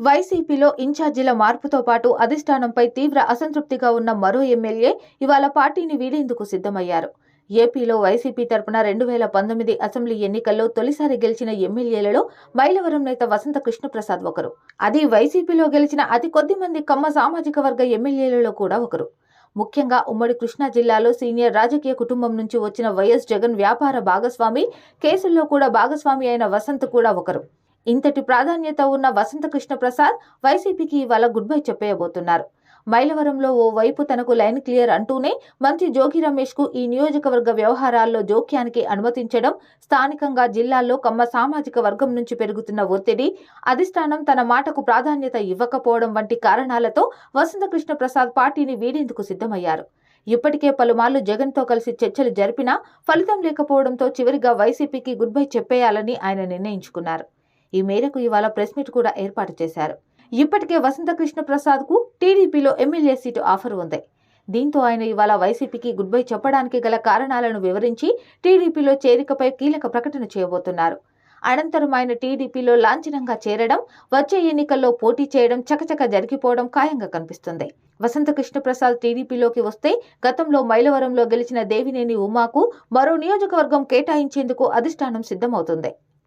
వైసీపీలో ఇన్ఛార్జీల మార్పుతో పాటు అధిష్టానంపై తీవ్ర అసంతృప్తిగా ఉన్న మరో ఎమ్మెల్యే ఇవాళ పార్టీని వీడేందుకు సిద్ధమయ్యారు. ఏపీలో వైసీపీ తరపున రెండు వేల పంతొమ్మిది అసెంబ్లీ ఎన్నికల్లో తొలిసారి గెలిచిన ఎమ్మెల్యేలలో మైలవరం నేత వసంత కృష్ణప్రసాద్ ఒకరు. అది వైసీపీలో గెలిచిన అతి కొద్ది మంది కమ్మ సామాజిక వర్గ ఎమ్మెల్యేలలో కూడా ఒకరు. ముఖ్యంగా ఉమ్మడి కృష్ణా జిల్లాలో సీనియర్ రాజకీయ కుటుంబం నుంచి వచ్చిన వైఎస్ జగన్ వ్యాపార భాగస్వామి కేసుల్లో కూడా భాగస్వామి అయిన వసంత్ కూడా ఒకరు. ఇంతటి ప్రాధాన్యత ఉన్న వసంతకృష్ణ ప్రసాద్ వైసీపీకి ఇవాళ గుడ్ బై చెప్పేయబోతున్నారు. మైలవరంలో ఓ వైపు తనకు లైన్ క్లియర్ అంటూనే మంత్రి జోగి రమేష్కు ఈ నియోజకవర్గ వ్యవహారాల్లో జోక్యానికి అనుమతించడం స్థానికంగా జిల్లాల్లో కమ్మ సామాజిక వర్గం నుంచి పెరుగుతున్న ఒత్తిడి అధిష్టానం తన మాటకు ప్రాధాన్యత ఇవ్వకపోవడం వంటి కారణాలతో వసంతకృష్ణ ప్రసాద్ పార్టీని వీడేందుకు సిద్ధమయ్యారు. ఇప్పటికే పలుమార్లు జగన్తో కలిసి చర్చలు జరిపినా ఫలితం లేకపోవడంతో చివరిగా వైసీపీకి గుడ్ బై చెప్పేయాలని ఆయన నిర్ణయించుకున్నారు. ఈ మేరకు ఇవాళ ప్రెస్ మీట్ కూడా ఏర్పాటు చేశారు. ఇప్పటికే వసంత కృష్ణ ప్రసాద్కు టీడీపీలో ఎమ్మెల్యే సీటు ఆఫర్ ఉంది. దీంతో ఆయన ఇవాళ వైసీపీకి గుడ్ బై చెప్పడానికి గల కారణాలను వివరించి టీడీపీలో చేరికపై కీలక ప్రకటన చేయబోతున్నారు. అనంతరం ఆయన టీడీపీలో లాంఛనంగా చేరడం వచ్చే ఎన్నికల్లో పోటీ చేయడం చకచక జరిగిపోవడం ఖాయంగా కనిపిస్తుంది. వసంత కృష్ణ ప్రసాద్ టీడీపీలోకి వస్తే గతంలో మైలవరంలో గెలిచిన దేవినేని ఉమాకు మరో నియోజకవర్గం కేటాయించేందుకు అధిష్టానం సిద్ధమవుతుంది.